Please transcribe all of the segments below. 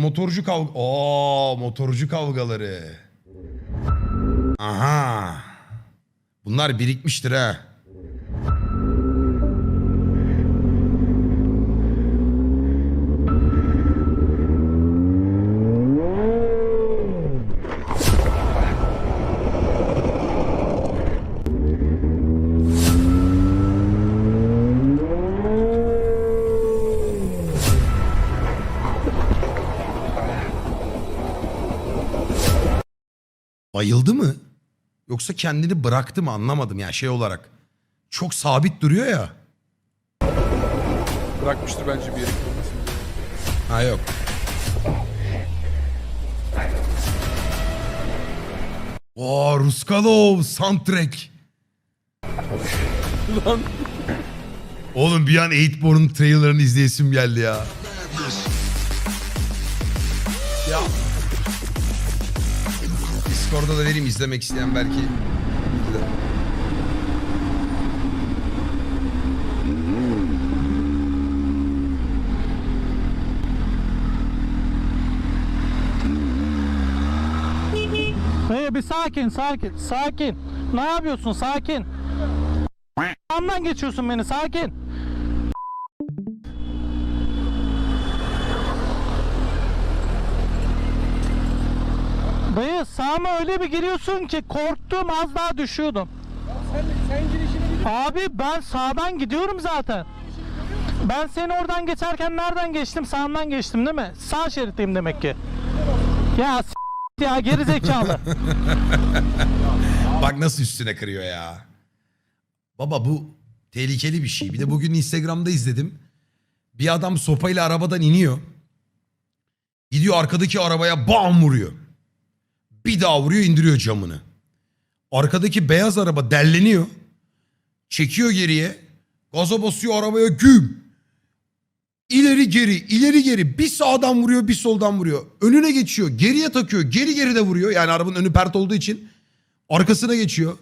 Motorcu kavga... Oo, motorcu kavgaları. Aha. Bunlar birikmiştir ha. Bayıldı mı? Yoksa kendini bıraktı mı anlamadım ya şey olarak. Çok sabit duruyor ya. Bırakmıştır bence bir yere. Ha yok. Oo Ruskalov soundtrack. Lan Oğlum bir an 8born'un trailerını izleyesim geldi ya. Ya. Discord'da da vereyim izlemek isteyen belki. Hey bir sakin sakin sakin. Ne yapıyorsun sakin. Yandan geçiyorsun beni sakin. Dayı sağıma öyle bir giriyorsun ki korktum az daha düşüyordum. Abi ben sağdan gidiyorum zaten. Ben seni oradan geçerken nereden geçtim? Sağından geçtim değil mi? Sağ şeritteyim demek ki. Ya s- ya geri zekalı. Bak nasıl üstüne kırıyor ya. Baba bu tehlikeli bir şey. Bir de bugün Instagram'da izledim. Bir adam sopayla arabadan iniyor. Gidiyor arkadaki arabaya bam vuruyor. Bir daha vuruyor indiriyor camını. Arkadaki beyaz araba delleniyor. Çekiyor geriye. Gaza basıyor arabaya güm. İleri geri, ileri geri. Bir sağdan vuruyor, bir soldan vuruyor. Önüne geçiyor, geriye takıyor, geri geri de vuruyor. Yani arabanın önü pert olduğu için arkasına geçiyor.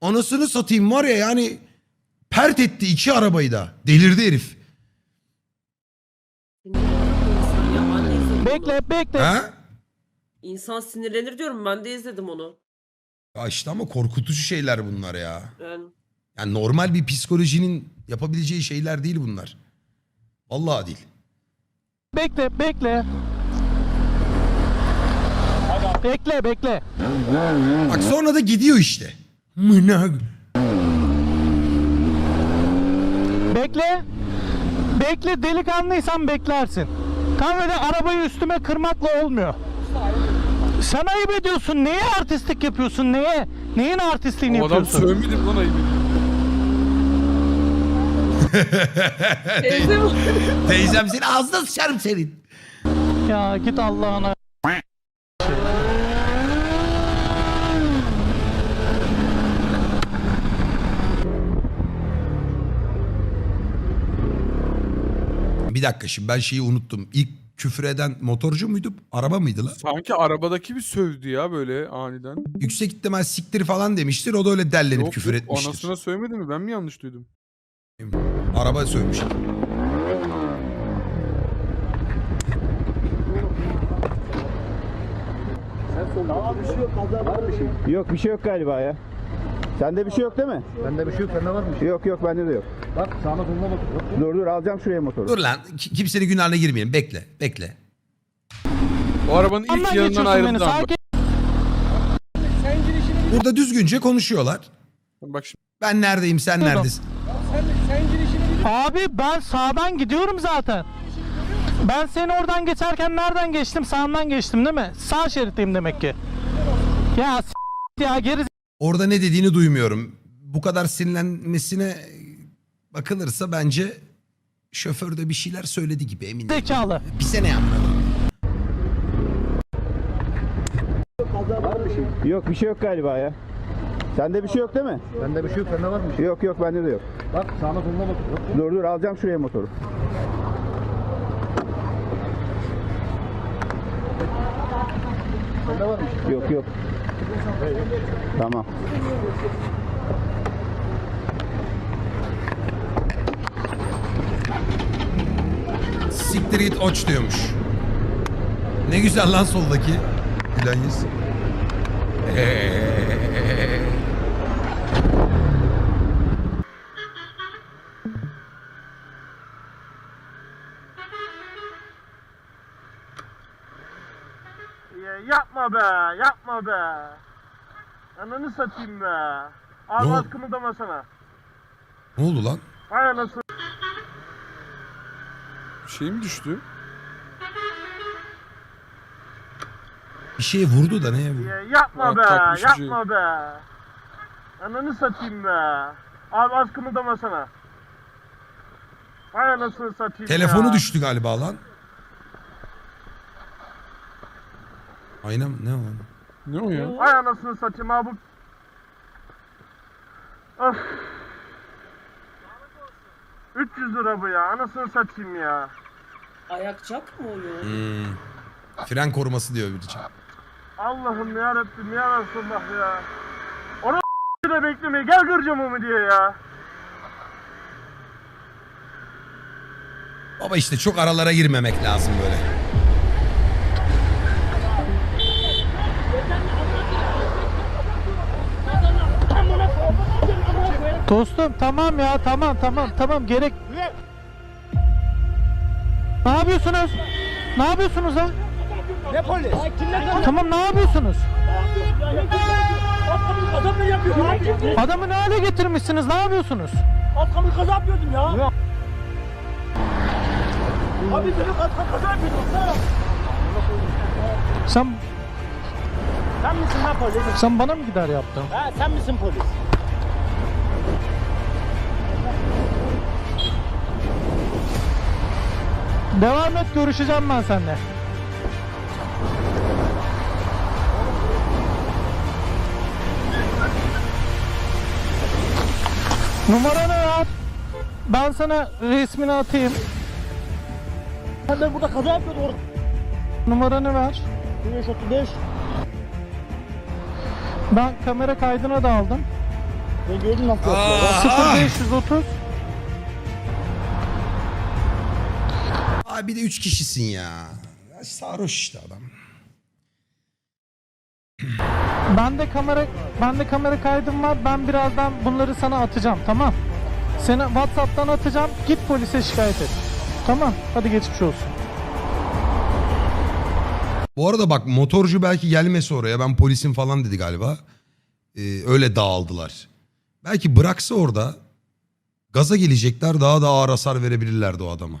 Anasını satayım var ya yani pert etti iki arabayı da. Delirdi herif. Bekle bekle. Ha? İnsan sinirlenir diyorum ben de izledim onu. Ya işte ama korkutucu şeyler bunlar ya. Yani Yani normal bir psikolojinin yapabileceği şeyler değil bunlar. Vallahi değil. Bekle bekle. Bekle bekle. Bak sonra da gidiyor işte. Mına. Bekle. Bekle delikanlıysan beklersin. Tam öyle arabayı üstüme kırmakla olmuyor. Sen ayıp ediyorsun. Neye artistlik yapıyorsun? Neye? Neyin artistliğini o adam yapıyorsun? sövmedim lan ayıp. teyze Teyzem seni ağzına sıçarım senin. Ya git Allah'ına. Bir dakika şimdi ben şeyi unuttum. İlk küfür eden motorcu muydu? Araba mıydı lan? Sanki arabadaki bir sövdü ya böyle aniden. Yüksek ihtimal siktir falan demiştir. O da öyle dellenip Yok, küfür etmiştir. Anasına sövmedi mi? Ben mi yanlış duydum? Araba sövmüş. Yok bir şey yok galiba ya. Sende bir şey yok değil mi? Bende bir şey yok, sende var mı? Yok yok bende de yok. Bak sağına soluna bak. Dur dur alacağım şuraya motoru. Dur lan ki- kimsenin günahına girmeyelim. Bekle bekle. O arabanın ilk yanından ayrıldı ama. sakin. Burada düzgünce konuşuyorlar. Bak şimdi. Ben neredeyim sen neredesin? Abi ben sağdan gidiyorum zaten. Ben seni oradan geçerken nereden geçtim? Sağından geçtim değil mi? Sağ şeritteyim demek ki. Ya s- ya geri Orada ne dediğini duymuyorum. Bu kadar sinirlenmesine bakılırsa bence şoför de bir şeyler söyledi gibi eminim. zekalı. Bir sene yapmadım. Yok bir şey yok galiba ya. Sende bir şey yok değil mi? Bende bir şey yok, sende var mı? Yok yok bende de yok. Bak sağına soluna bak. Yok. Dur dur alacağım şuraya motoru. Sende var mı? Yok yok. Tamam. Siktir git oç diyormuş. Ne güzel lan soldaki. Gülen yüz. Ya yapma be, yapma be. Ananı satayım be. Ne az oldu? kımıldamasana. Ne oldu lan? Vay anasını. Bir şey mi düştü? Bir şeye vurdu da neye vurdu? Ya yapma Aa, be, takmış bir şey. yapma be. Ananı satayım be. Abi az kımıldamasana. Vay anasını satayım Telefonu ya. düştü galiba lan. Ayna mı? Ne o? Ne o ya? Vay anasını satayım abi. Of. 300 lira bu ya. Anasını satayım ya. Ayakçak mı oluyor? Hmm. Fren koruması diyor biri. Allah'ım ya Rabbim ya Resulullah ya. Onu de beklemeyi gel göreceğim onu diye ya. Baba işte çok aralara girmemek lazım böyle. Dostum tamam ya tamam tamam tamam gerek. Ne yapıyorsunuz? Ne yapıyorsunuz ha? Ne polis? Tamam ne yapıyorsunuz? Adam ne yapıyor? Adamı ne hale getirmişsiniz? Ne yapıyorsunuz? Arkamı kaza yapıyordum ya. Abi dedim arkamı kaza yapıyordum. Sen Sen misin lan polis? sen bana mı gider yaptın? Ha sen misin polis? Devam et görüşeceğim ben seninle. Numaranı ver. Ben sana resmini atayım. Sen de burada kaza yapıyordun. Or- Numaranı ver. 535. Ben kamera kaydına da aldım. Ben gördüm nasıl yapıyor. Aa, 0530 Bir de üç kişisin ya. Ya Sarhoş işte adam. Ben de kamera ben de kamera kaydım var. Ben birazdan bunları sana atacağım. Tamam. Seni WhatsApp'tan atacağım. Git polise şikayet et. Tamam. Hadi geçmiş olsun. Bu arada bak motorcu belki gelmese oraya ben polisim falan dedi galiba. Ee, öyle dağıldılar. Belki bıraksa orada gaza gelecekler daha da ağır hasar verebilirlerdi o adama.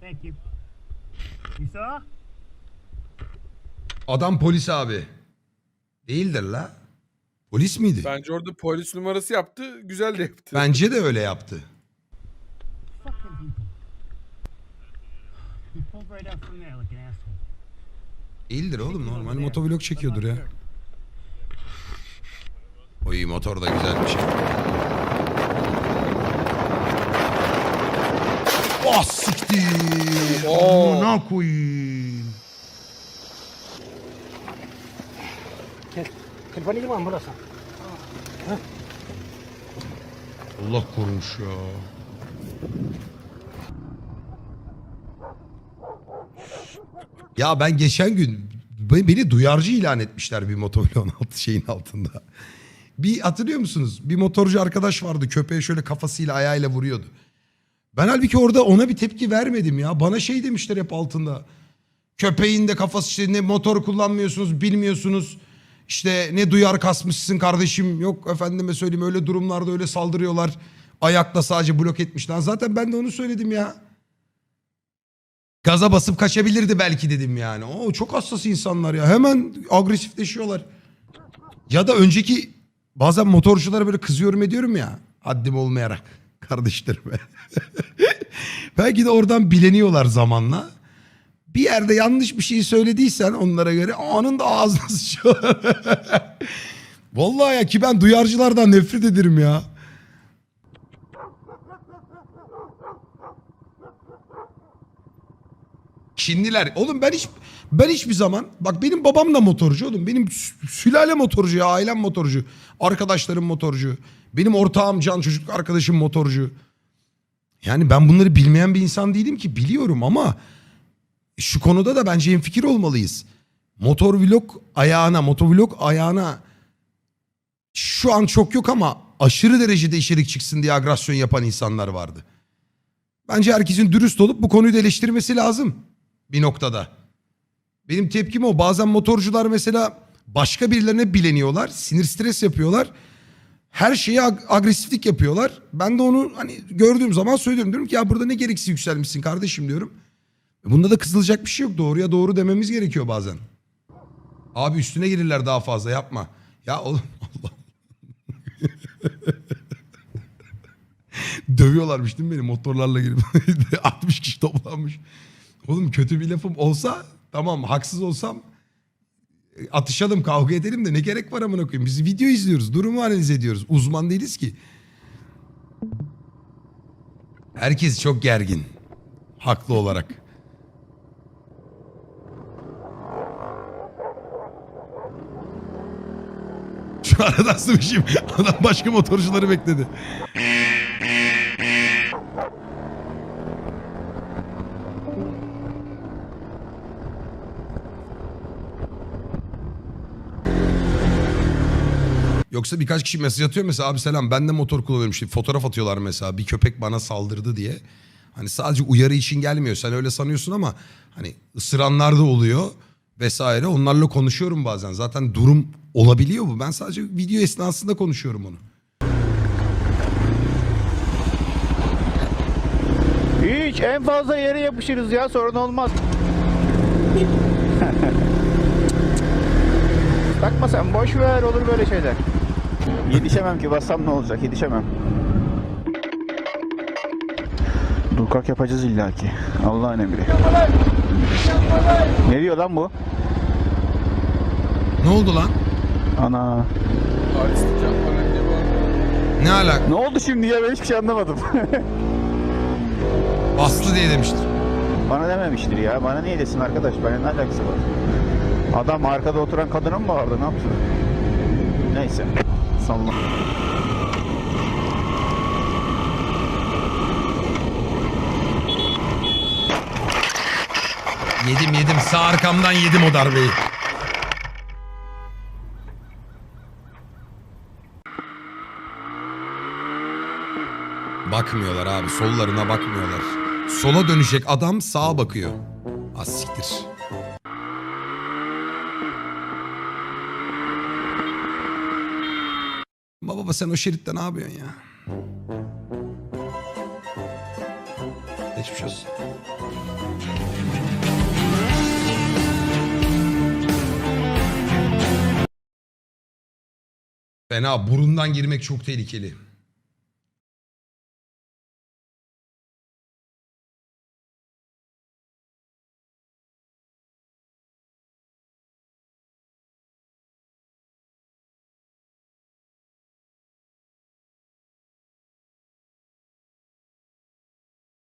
Thank you. You saw? Adam polis abi. Değildir la. Polis miydi? Bence orada polis numarası yaptı. Güzel de yaptı. Bence de öyle yaptı. Fuck them people. You pulled right out from there like an asshole. Değildir oğlum normal motovlog çekiyordur ya. Oy motor da güzel Oh siktir. Oo. Amına koyayım. Telefonu gibi burası. Allah korumuş ya. Ya ben geçen gün be- beni duyarcı ilan etmişler bir motovlogun altı şeyin altında. Bir hatırlıyor musunuz? Bir motorcu arkadaş vardı köpeğe şöyle kafasıyla ayağıyla vuruyordu. Ben halbuki orada ona bir tepki vermedim ya. Bana şey demişler hep altında. Köpeğin de kafası işte ne motor kullanmıyorsunuz bilmiyorsunuz. İşte ne duyar kasmışsın kardeşim. Yok efendime söyleyeyim öyle durumlarda öyle saldırıyorlar. Ayakla sadece blok etmiş lan. Zaten ben de onu söyledim ya. Gaza basıp kaçabilirdi belki dedim yani. O çok hassas insanlar ya. Hemen agresifleşiyorlar. Ya da önceki bazen motorculara böyle kızıyorum ediyorum ya. Haddim olmayarak kardeşlerime. belki de oradan bileniyorlar zamanla. bir yerde yanlış bir şey söylediysen onlara göre anın da ağzına sıçıyor. Vallahi ya ki ben duyarcılardan nefret ederim ya. Çinliler. Oğlum ben hiç ben hiçbir zaman bak benim babam da motorcu oğlum. Benim sü- sülale motorcu ya ailem motorcu. Arkadaşlarım motorcu. Benim ortağım can çocukluk arkadaşım motorcu. Yani ben bunları bilmeyen bir insan değilim ki biliyorum ama şu konuda da bence hemfikir olmalıyız. Motor vlog ayağına, motovlog ayağına şu an çok yok ama aşırı derecede içerik çıksın diye agresyon yapan insanlar vardı. Bence herkesin dürüst olup bu konuyu da eleştirmesi lazım bir noktada. Benim tepkim o. Bazen motorcular mesela başka birilerine bileniyorlar. Sinir stres yapıyorlar. Her şeye ag- agresiflik yapıyorlar. Ben de onu hani gördüğüm zaman söylüyorum. Diyorum ki ya burada ne gereksiz yükselmişsin kardeşim diyorum. Bunda da kızılacak bir şey yok. Doğruya doğru dememiz gerekiyor bazen. Abi üstüne gelirler daha fazla yapma. Ya oğlum Allah. Dövüyorlarmış değil mi beni motorlarla gelip 60 kişi toplanmış. Oğlum kötü bir lafım olsa tamam haksız olsam e, atışalım kavga edelim de ne gerek var amına koyayım. Biz video izliyoruz durumu analiz ediyoruz. Uzman değiliz ki. Herkes çok gergin. Haklı olarak. Şu arada sıvışayım. Adam başka motorcuları bekledi. Yoksa birkaç kişi mesaj atıyor mesela abi selam ben de motor kullanıyorum. Şimdi fotoğraf atıyorlar mesela bir köpek bana saldırdı diye. Hani sadece uyarı için gelmiyor. Sen öyle sanıyorsun ama hani ısıranlar da oluyor vesaire. Onlarla konuşuyorum bazen. Zaten durum olabiliyor bu. Ben sadece video esnasında konuşuyorum onu. Hiç en fazla yere yapışırız ya sorun olmaz. Takma sen boş ver olur böyle şeyler. Yetişemem ki bassam ne olacak yetişemem. Dur kalk yapacağız illaki. Allah'ın emri. Ne diyor lan bu? Ne oldu lan? Ana. Ne alaka? Ne oldu şimdi ya ben hiçbir şey anlamadım. Bastı diye demiştir. Bana dememiştir ya. Bana niye desin arkadaş? Bana ne alakası var? Adam arkada oturan kadına mı bağırdı? Ne yaptı? Neyse. Salla. Yedim yedim sağ arkamdan yedim o darbeyi. Bakmıyorlar abi sollarına bakmıyorlar. Sola dönecek adam sağa bakıyor. Az siktir. Baba sen o şeritte ne yapıyorsun ya? Geçmiş olsun. Fena burundan girmek çok tehlikeli.